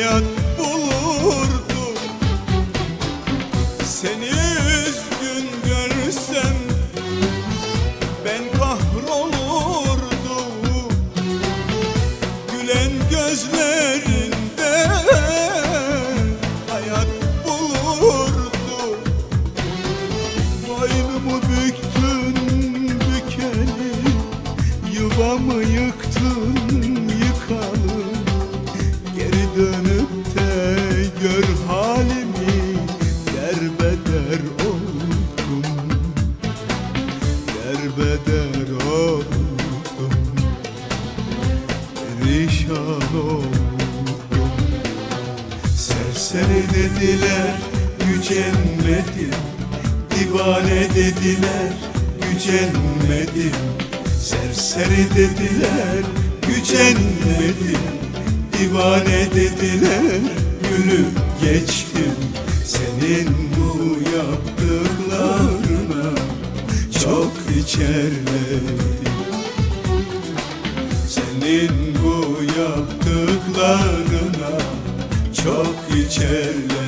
hayat bulurdum Seni üzgün görsem ben kahrolurdum Gülen gözlerinde hayat bulurdum Boynumu büktün bükeli Yuvamı yıktın Derbeder oldum Perişan oldum. Serseri dediler gücenmedim Divane dediler gücenmedim Serseri dediler gücenmedim Divane dediler gülüp geçtim. Senin çok içerledim senin bu yaptıklarına çok içerledim